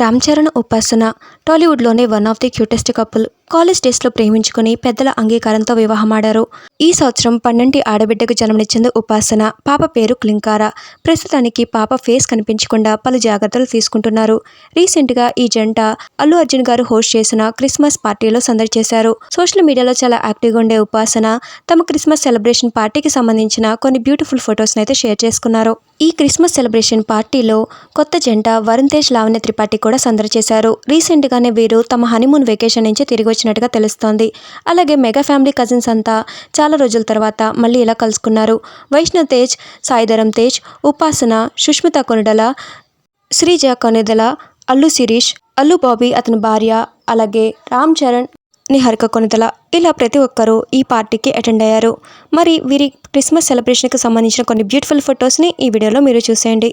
Ram Charan Upasana టాలీవుడ్లోనే one of the cutest couple. College డేస్లో ప్రేమించుకుని పెద్దల అంగీకారంతో వివాహమాడారు. ఈ సంవత్సరం పన్నెంటి ఆడబిడ్డకు జన్మనిచ్చింది ఉపాసన. పాప పేరు క్లింకార. ప్రస్తుతానికి పాప ఫేస్ కనిపించకుండా పలు జాగ్రత్తలు తీసుకుంటున్నారు. రీసెంట్గా ఈ జంట అల్లు అర్జున్ గారు హోస్ట్ చేసిన క్రిస్మస్ పార్టీలో సందడి చేశారు. సోషల్ మీడియాలో చాలా యాక్టివ్గా ఉండే ఉపాసన తమ క్రిస్మస్ సెలబ్రేషన్ పార్టీకి సంబంధించిన కొన్ని బ్యూటిఫుల్ ఫొటోస్ని అయితే షేర్ చేసుకున్నారు. ఈ క్రిస్మస్ సెలబ్రేషన్ పార్టీలో కొత్త జంట వరుణ్ తేజ్ లావణ్య త్రిపాఠి కూడా సందడి చేశారు. రీసెంట్గానే వీరు తమ హనీమూన్ వెకేషన్ నుంచి తిరిగి వచ్చినట్టుగా తెలుస్తోంది. అలాగే మెగా ఫ్యామిలీ కజిన్స్ అంతా చాలా రోజుల తర్వాత మళ్ళీ ఇలా కలుసుకున్నారు. వైష్ణవ్ తేజ్ సాయిధరం తేజ్ ఉపాసన సుష్మిత కొనిడల శ్రీజ కొనిదల అల్లు శిరీష్ అల్లు బాబీ అతని భార్య అలాగే రామ్ చరణ్ నిహారిక కొనిదల. ఇలా ప్రతి ఒక్కరూ ఈ పార్టీకి అటెండ్ అయ్యారు. మరి వీరి క్రిస్మస్ సెలబ్రేషన్కి సంబంధించిన కొన్ని బ్యూటిఫుల్ ఫొటోస్ని ఈ వీడియోలో మీరు చూసేయండి.